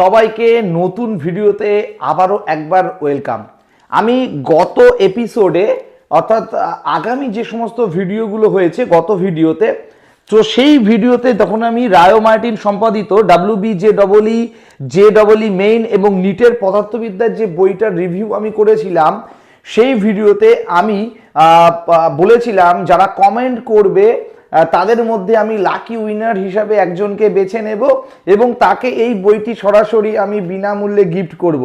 সবাইকে নতুন ভিডিওতে আবারও একবার ওয়েলকাম। আমি গত এপিসোডে, অর্থাৎ আগামী যে সমস্ত ভিডিওগুলো হয়েছে গত ভিডিওতে, তো সেই ভিডিওতে তখন আমি রায়ো মার্টিন সম্পাদিত W B J double E, J double E main এবং নিটের পদার্থবিদ্যার যে বইটার রিভিউ আমি করেছিলাম, সেই ভিডিওতে আমি বলেছিলাম, যারা কমেন্ট করবে তাদের মধ্যে আমি লাকি উইনার হিসাবে একজনকে বেছে নেব এবং তাকে এই বইটি সরাসরি আমি বিনামূল্যে গিফট করব।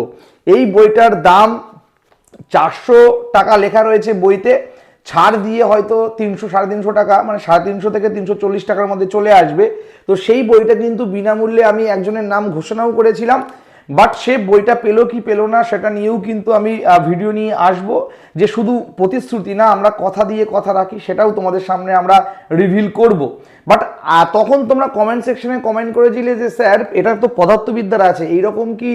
এই বইটার দাম চারশো টাকা লেখা রয়েছে বইতে। ছাড় দিয়ে হয়তো তিনশো, সাড়ে তিনশো টাকা মানে সাড়ে তিনশো থেকে তিনশো চল্লিশ টাকার মধ্যে চলে আসবে। তো সেই বইটা কিন্তু বিনামূল্যে আমি একজনের নাম ঘোষণাও করেছিলাম। বাট সে বইটা পেল কি পেল না, সেটা নিয়েও কিন্তু আমি ভিডিও নিয়ে আসব। যে শুধু প্রতিশ্রুতি না, আমরা কথা দিয়ে কথা রাখি, সেটাও তোমাদের সামনে আমরা রিভিল করব। বাট তখন তোমরা কমেন্ট সেকশনে কমেন্ট করেছিলে যে, স্যার, এটা তো পদার্থবিদ্যার আছে, এইরকম কি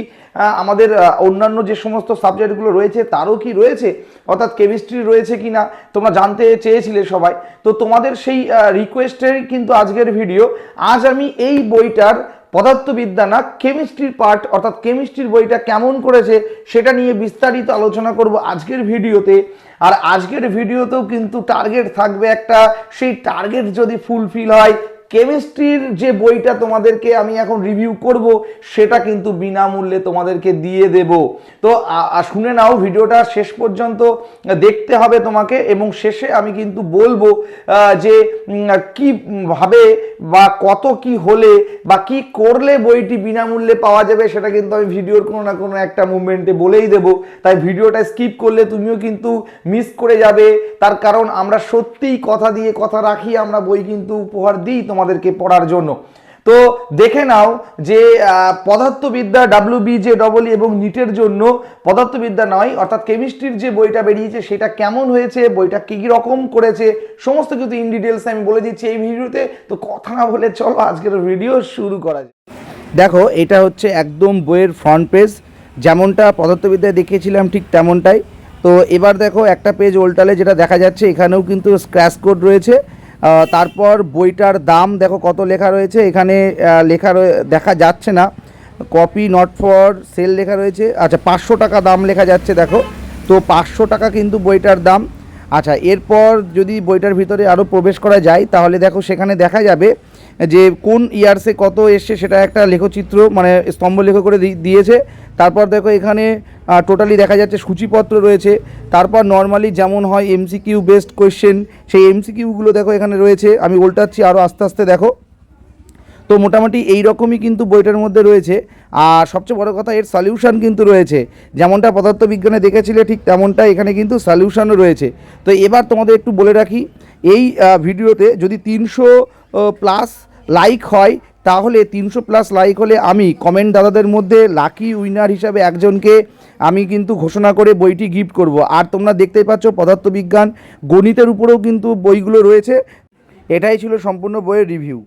আমাদের অন্যান্য যে সমস্ত সাবজেক্টগুলো রয়েছে, তারও কি রয়েছে? অর্থাৎ কেমিস্ট্রি রয়েছে কি না? তোমরা জানতে চেয়েছিলে সবাই। তো তোমাদের সেই রিকোয়েস্টের কিন্তু আজকের ভিডিও আজ আমি এই বইটার পদার্থবিদ্যা না কেমিস্ট্রির পার্ট অর্থাৎ কেমিস্ট্রির বইটা কেমন করেছে সেটা নিয়ে বিস্তারিত আলোচনা করব আজকের ভিডিওতে। আর আজকের ভিডিওতেও কিন্তু টার্গেট থাকবে একটা, সেই টার্গেট যদি ফুলফিল হয় কেমিস্ট্রির যে বইটা তোমাদেরকে আমি এখন রিভিউ করব সেটা কিন্তু বিনামূল্যে তোমাদেরকে দিয়ে দেব। তো শুনে নাও ভিডিওটা শেষ পর্যন্ত দেখতে হবে তোমাকে এবং শেষে আমি কিন্তু বলব যে উম, কি ভাবে বা কত কি হলে বা কি করলে বইটি বিনামূল্যে পাওয়া যাবে সেটা কিন্তু আমি ভিডিওর কোনো না কোনো একটা মুভমেন্টে বলেই দেব। তাই ভিডিওটা স্কিপ করলে তুমিও কিন্তু মিস করে যাবে। তার কারণ আমরা সত্যিই কথা দিয়ে কথা রাখি আমরা বই কিন্তু উপহার দিই তোমাদেরকে পড়ার জন্য। তো দেখে নাও যে পদার্থবিদ্যা ডাব্লিউ বি জে ডবল এবং নিটের জন্য পদার্থবিদ্যা নয়, অর্থাৎ কেমিস্ট্রির যে বইটা বেরিয়েছে সেটা কেমন হয়েছে, বইটা কী কী রকম করেছে, সমস্ত কিছু ইন ডিটেলস আমি বলে দিচ্ছি এই ভিডিওতে। তো কথা না বলে চলো আজকের ভিডিও শুরু করা যায় দেখো, এটা হচ্ছে একদম বইয়ের ফ্রন্ট পেজ যেমনটা পদার্থবিদ্যায় দেখিয়েছিলাম ঠিক তেমনটাই। তো এবার দেখো একটা পেজ উল্টালে যেটা দেখা যাচ্ছে, এখানেও কিন্তু স্ক্র্যাচ কোড রয়েছে। তারপর বইটার দাম দেখো কত লেখা রয়েছে। এখানে লেখা দেখা যাচ্ছে না। কপি নট ফর সেল লেখা রয়েছে। আচ্ছা পাঁচশো টাকা দাম লেখা যাচ্ছে দেখো। তো পাঁচশো টাকা কিন্তু বইটার দাম। আচ্ছা এরপর যদি বইটার ভিতরে আরও প্রবেশ করা যায়, তাহলে দেখো সেখানে দেখা যাবে যে কোন ইয়ার্সে কত এসছে সেটা একটা লেখচিত্র মানে স্তম্ভ লেখ করে দিয়েছে। তারপর দেখো এখানে টোটালি দেখা যাচ্ছে, সূচিপত্র রয়েছে। তারপর নর্মালি যেমন হয় এমসিকিউ বেসড কোয়েশ্চেন সেই এমসিকিউগুলো দেখো এখানে রয়েছে। আমি উল্টাচ্ছি আরও আস্তে আস্তে দেখো। তো মোটামুটি এই রকমই কিন্তু বইটার মধ্যে রয়েছে। আর সবচেয়ে বড় কথা, এর সলিউশন কিন্তু রয়েছে। যেমনটা পদার্থবিজ্ঞানে দেখেছিলে, ঠিক তেমনটা এখানে কিন্তু সলিউশনও রয়েছে। তো এবার তোমাদের একটু বলে রাখি, এই ভিডিওতে যদি তিনশো প্লাস লাইক হয় তাহলে তিনশো প্লাস লাইক হলে আমি কমেন্ট দাদাদের মধ্যে লাকি উইনার হিসাবে একজনকে আমি কিন্তু ঘোষণা করে বইটি গিফট করব। আর তোমরা দেখতেই পাচ্ছ পদার্থবিজ্ঞান গণিতের উপরেও কিন্তু বইগুলো রয়েছে। এটাই ছিল সম্পূর্ণ বইয়ের রিভিউ